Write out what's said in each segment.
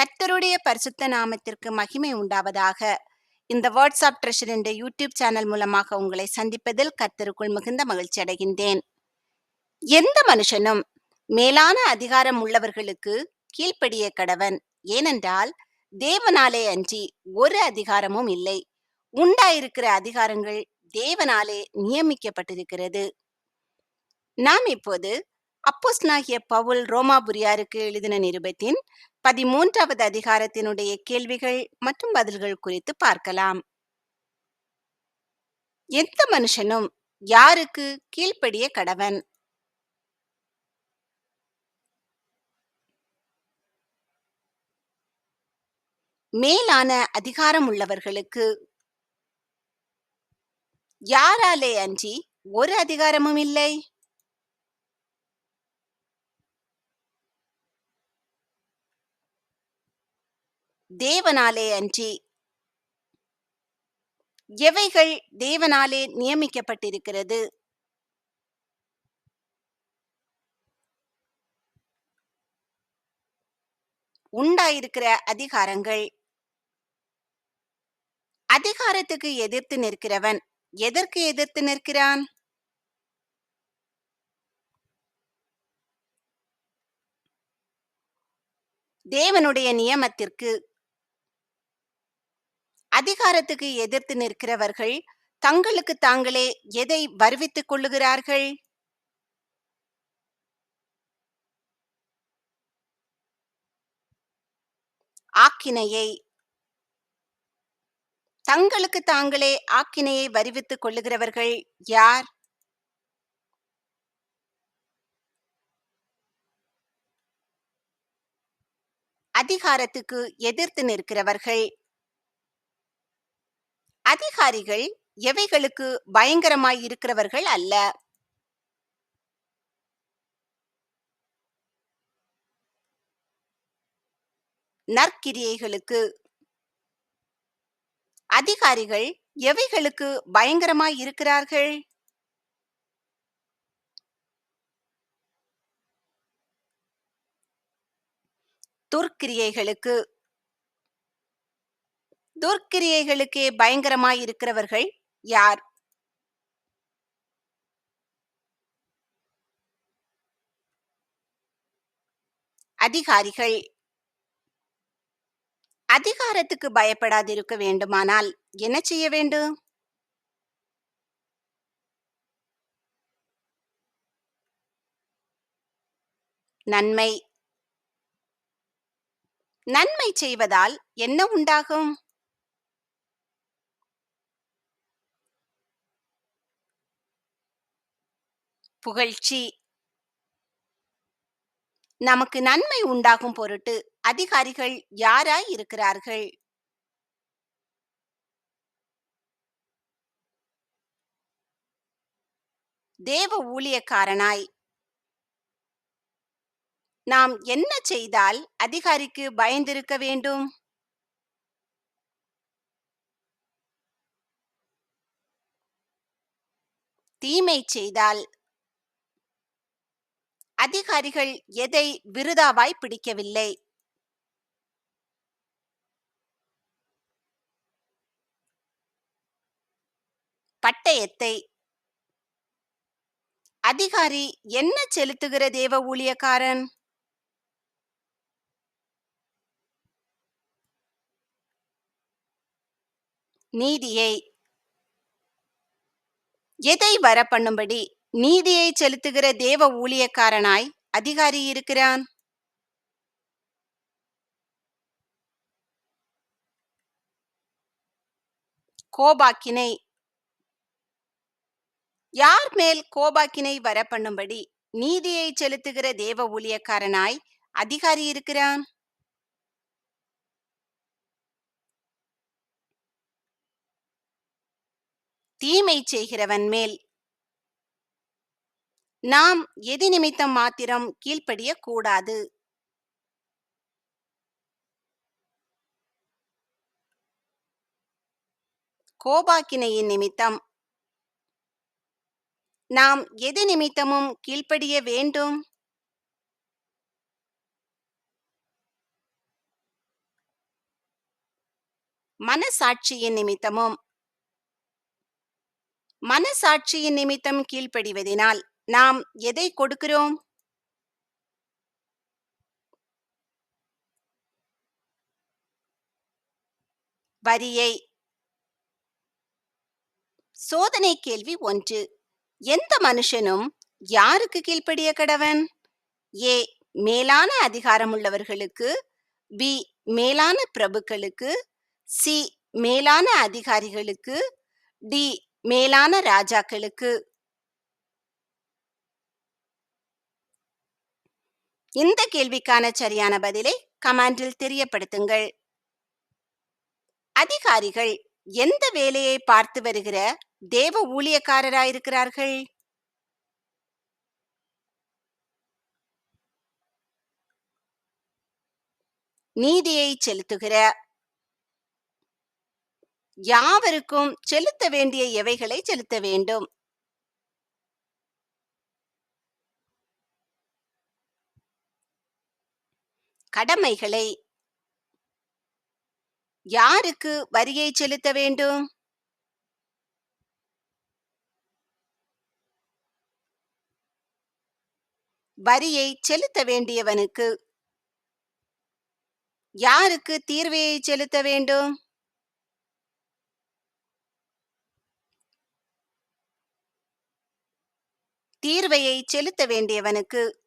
கர்த்தருடைய பரிசுத்த நாமத்திற்கு மகிமை உண்டாவதாக. இந்த வாட்ஸ்அப் ட்ரெஷர் என்ற யூடியூப் சேனல் மூலமாக உங்களை சந்திப்பதில் கர்த்தருக்குள் மிகுந்த மகிழ்ச்சி அடைகின்றேன். எந்த மனுஷனும் மேலான அதிகாரம் உள்ளவர்களுக்கு கீழ்ப்படிய கடவன். ஏனென்றால் தேவனாலே அன்றி ஒரு அதிகாரமும் இல்லை. உண்டாயிருக்கிற அதிகாரங்கள் தேவனாலே நியமிக்கப்பட்டிருக்கிறது. நாம் இப்போது அப்போஸ்தலனாகிய பவுல் ரோமாபுரியாருக்கு எழுதின நிருபத்தின் பதிமூன்றாவது அதிகாரத்தினுடைய கேள்விகள் மற்றும் பதில்கள் குறித்து பார்க்கலாம். எந்த மனுஷனும் யாருக்கு கீழ்ப்படிய கடவன்? மேலான அதிகாரம் உள்ளவர்களுக்கு. யாராலே அன்றி ஒரு அதிகாரமும் இல்லை. தேவனாலே அன்றி எவைகள் தேவனாலே நியமிக்கப்பட்டிருக்கிறது? உண்டாயிருக்கிற அதிகாரங்கள். அதிகாரத்துக்கு எதிர்த்து நிற்கிறவன் எதற்கு எதிர்த்து நிற்கிறான்? தேவனுடைய நியமத்திற்கு அதிகாரத்துக்கு எதிர்த்து நிற்கிறவர்கள் தங்களுக்கு தாங்களே எதை வருவித்துக் கொள்ளுகிறார்கள்? ஆக்கினையை தங்களுக்கு தாங்களே ஆக்கினையை வருவித்துக் கொள்ளுகிறவர்கள் யார்? அதிகாரத்துக்கு எதிர்த்து நிற்கிறவர்கள் அதிகாரிகள் எவைகளுக்கு பயங்கரமாய் இருக்கிறவர்கள் அல்ல? நற்கிரியைகளுக்கு. அதிகாரிகள் எவைகளுக்கு பயங்கரமாய் இருக்கிறார்கள்? துர்க்கிரியைகளுக்கு. துர்க்கிரியைகளுக்கே பயங்கரமாய் இருக்கிறவர்கள் யார்? அதிகாரிகள். அதிகாரத்துக்கு பயப்படாதிருக்க வேண்டுமானால் என்ன செய்ய வேண்டும்? நன்மை. நன்மை செய்வதால் என்ன உண்டாகும்? புகழ்ச்சி. நமக்கு நன்மை உண்டாகும் பொருட்டு அதிகாரிகள் யாராய் இருக்கிறார்கள்? தேவ ஊழியக்காரனாய். நாம் என்ன செய்தால் அதிகாரிக்கு பயந்திருக்க வேண்டும்? தீமை செய்தால் அதிகாரிகள் எதை விருதாவாய் பிடிக்கவில்லை? பட்டயத்தை. அதிகாரி என்ன செலுத்துகிற தேவ ஊழியக்காரன்? நீதியை. எதை வர பண்ணும்படி நீதியை செலுத்துகிற தேவ ஊழியக்காரனாய் அதிகாரி இருக்கிறான் கோபாக்கினை யார் மேல் கோபாக்கினை வர பண்ணும்படி நீதியை செலுத்துகிற தேவ ஊழியக்காரனாய் அதிகாரி இருக்கிறான் தீமை செய்கிறவன் மேல் நாம் எது நிமித்தம் மாத்திரம் கீழ்ப்படியக்கூடாது கோபாக்கினையின் நிமித்தம். நாம் எது நிமித்தமும் கீழ்ப்படிய வேண்டும். மனசாட்சியின் நிமித்தமும். மனசாட்சியின் நிமித்தம் கீழ்ப்படிவதினால் நாம் எதை கொடுக்கிறோம்? வரியை. சோதனை கேள்வி ஒன்று. எந்த மனுஷனும் யாருக்கு கீழ்ப்படிய கடவன்? ஏ. மேலான அதிகாரம் உள்ளவர்களுக்கு பி. மேலான பிரபுக்களுக்கு. சி. மேலான அதிகாரிகளுக்கு. டி. மேலான ராஜாக்களுக்கு. இந்த கேள்விக்கான சரியான பதிலை கமாண்டில் தெரியப்படுத்துங்கள். அதிகாரிகள் எந்த வேலையை பார்த்து வருகிற தேவ ஊழியக்காரராயிருக்கிறார்கள்? நீதியை செலுத்துகிற யாவருக்கும் செலுத்த வேண்டிய எவைகளை செலுத்த வேண்டும்? கடமைகளை யாருக்கு வரியை செலுத்த வேண்டும்? வரியை செலுத்த வேண்டியவனுக்கு யாருக்கு தீர்வையை செலுத்த வேண்டும்? தீர்வையை செலுத்த வேண்டியவனுக்கு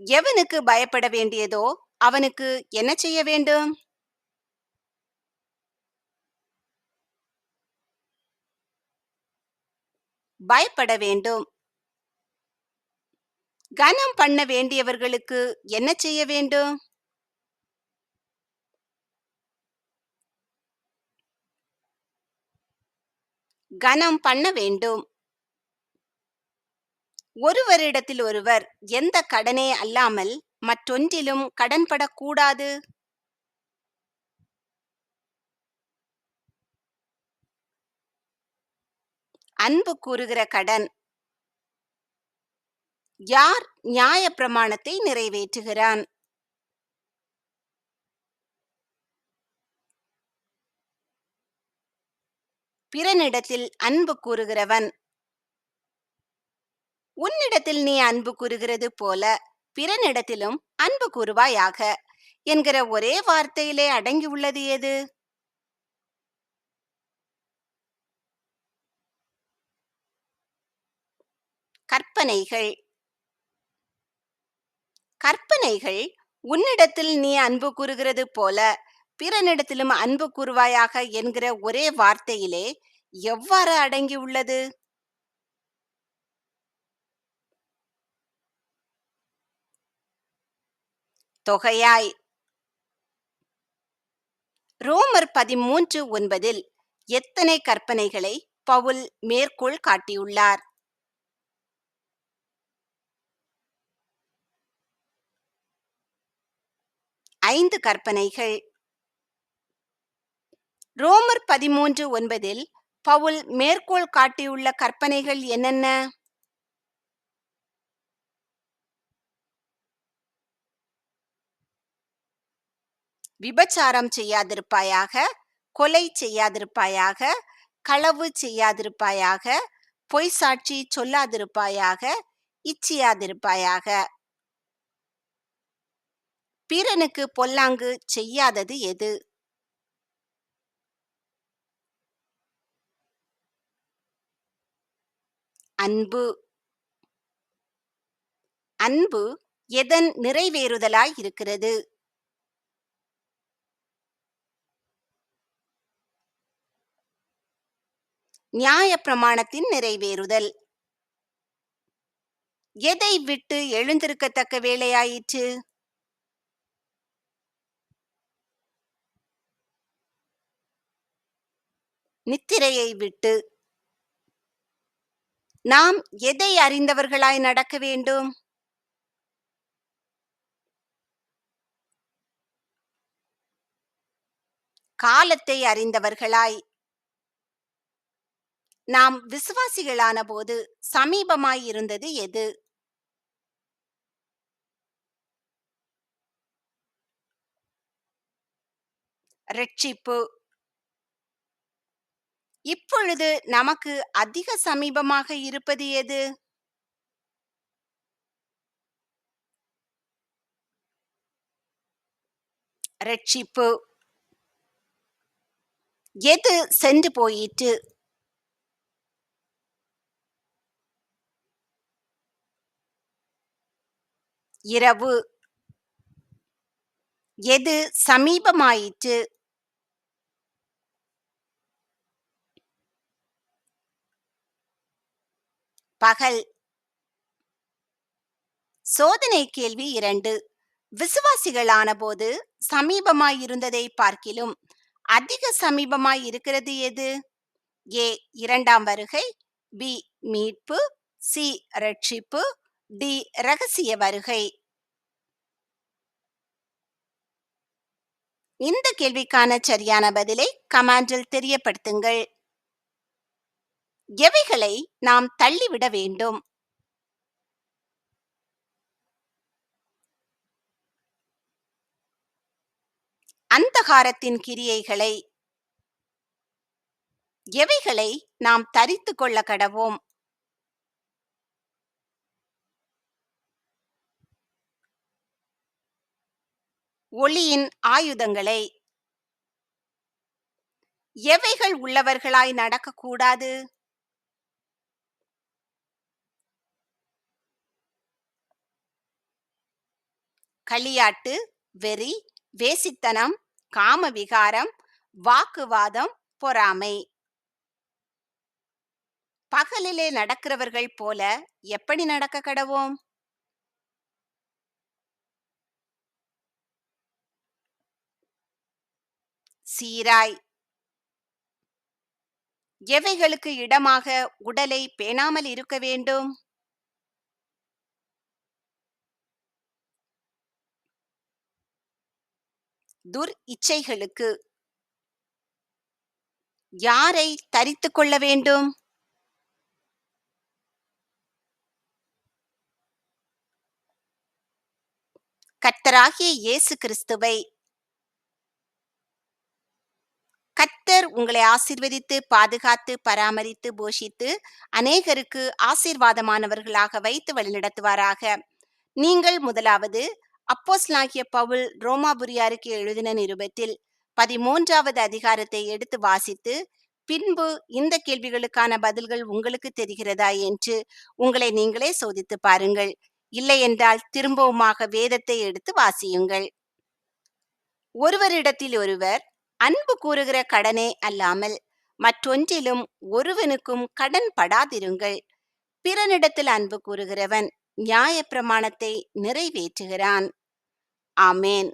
எவனுக்கு பயப்பட வேண்டியதோ அவனுக்கு என்ன செய்ய வேண்டும்? பயப்பட வேண்டும். கனம் பண்ண வேண்டியவர்களுக்கு என்ன செய்ய வேண்டும்? கனம் பண்ண வேண்டும். ஒருவரிடத்தில் ஒருவர் எந்த கடனே அல்லாமல் மற்றொன்றிலும் கடன்படக்கூடாது? அன்பு கூறுகிற கடன். யார் நியாய பிரமாணத்தை நிறைவேற்றுகிறான்? பிறனிடத்தில் அன்பு கூறுகிறவன். உன்னிடத்தில் நீ அன்பு கூறுகிறது போல பிறனிடத்திலும் அன்பு கூறுவாயாக என்கிற ஒரே வார்த்தையிலே அடங்கியுள்ளது எது கற்பனைகள். கற்பனைகள் உன்னிடத்தில் நீ அன்பு கூறுகிறது போல பிறனிடத்திலும் அன்பு கூறுவாயாக என்கிற ஒரே வார்த்தையிலே எவ்வாறு அடங்கியுள்ளது? தொகையாய். ரோமர் பதிமூன்று ஒன்பதில் எத்தனை கற்பனைகளை பவுல் மேற்கோள் காட்டியுள்ளார்? ஐந்து கற்பனைகள். ரோமர் பதிமூன்று ஒன்பதில் பவுல் மேற்கோள் காட்டியுள்ள கற்பனைகள் என்னென்ன? விபச்சாரம் செய்யாதிருப்பாயாக கொலை செய்யாதிருப்பாயாக களவு செய்யாதிருப்பாயாக பொய் சாட்சி சொல்லாதிருப்பாயாக இச்சியாதிருப்பாயாக. பிறனுக்கு பொல்லாங்கு செய்யாதது எது? அன்பு. அன்பு எதன் நிறைவேறுதலாய் இருக்கிறது? நியாய பிரமாணத்தின் நிறைவேறுதல். எதை விட்டு எழுந்திருக்கத்தக்க வேலையாயிற்று நித்திரையை விட்டு. நாம் எதை அறிந்தவர்களாய் நடக்க வேண்டும்? காலத்தை அறிந்தவர்களாய். நாம் விசுவாசிகளான போது சமீபமாய் இருந்தது எது? ரட்சிப்பு. இப்பொழுது நமக்கு அதிக சமீபமாக இருப்பது எது? ரட்சிப்பு. எது சென்று போயிற்று? இரவு. எது சமீபமாயிற்று? பகல். சோதனை கேள்வி இரண்டு. விசுவாசிகளான போது சமீபமாயிருந்ததை பார்க்கிலும் அதிக சமீபமாய் இருக்கிறது எது? ஏ இரண்டாம் வருகை பி மீட்பு சி ரட்சிப்பு டி ரகசிய வருகை. இந்த கேள்விக்கான சரியான பதிலை கமாண்டில் தெரியப்படுத்துங்கள். எவைகளை நாம் தள்ளிவிட வேண்டும்? அந்தகாரத்தின் கிரியைகளை எவைகளை நாம் தரித்து கொள்ள கடவோம்? ஒளியின் ஆயுதங்களை. எவைகள் உள்ளவர்களாய் நடக்கக்கூடாது? களியாட்டு வெறி வேசித்தனம் காமவிகாரம் வாக்குவாதம் பொறாமை. பகலிலே நடக்கிறவர்கள் போல எப்படி நடக்க கடவோம்? சீராய். எவைகளுக்கு இடமாக உடலை பேணாமல் இருக்க வேண்டும்? துர் இச்சைகளுக்கு. யாரை தரித்து கொள்ள வேண்டும்? கர்த்தராகிய இயேசு கிறிஸ்துவை கத்தர் உங்களை ஆசிர்வதித்து பாதுகாத்து பராமரித்து போஷித்து அநேகருக்கு ஆசீர்வாதமானவர்களாக வைத்து வழிநடத்துவாராக. நீங்கள் முதலாவது அப்போஸ்லாகிய பவுல் ரோமாபுரியாருக்கு எழுதின நிருபத்தில் பதிமூன்றாவது அதிகாரத்தை எடுத்து வாசித்து பின்பு இந்த கேள்விகளுக்கான பதில்கள் உங்களுக்கு தெரிகிறதா என்று உங்களை நீங்களே சோதித்து பாருங்கள். இல்லையென்றால் திரும்பவுமாக வேதத்தை எடுத்து வாசியுங்கள். ஒருவரிடத்தில் ஒருவர் அன்பு கூறுகிற கடனே அல்லாமல் மற்றொன்றிலும் ஒருவனுக்கும் கடன் படாதிருங்கள். பிறனிடத்தில் அன்பு கூறுகிறவன் நியாய பிரமாணத்தை நிறைவேற்றுகிறான். ஆமேன்.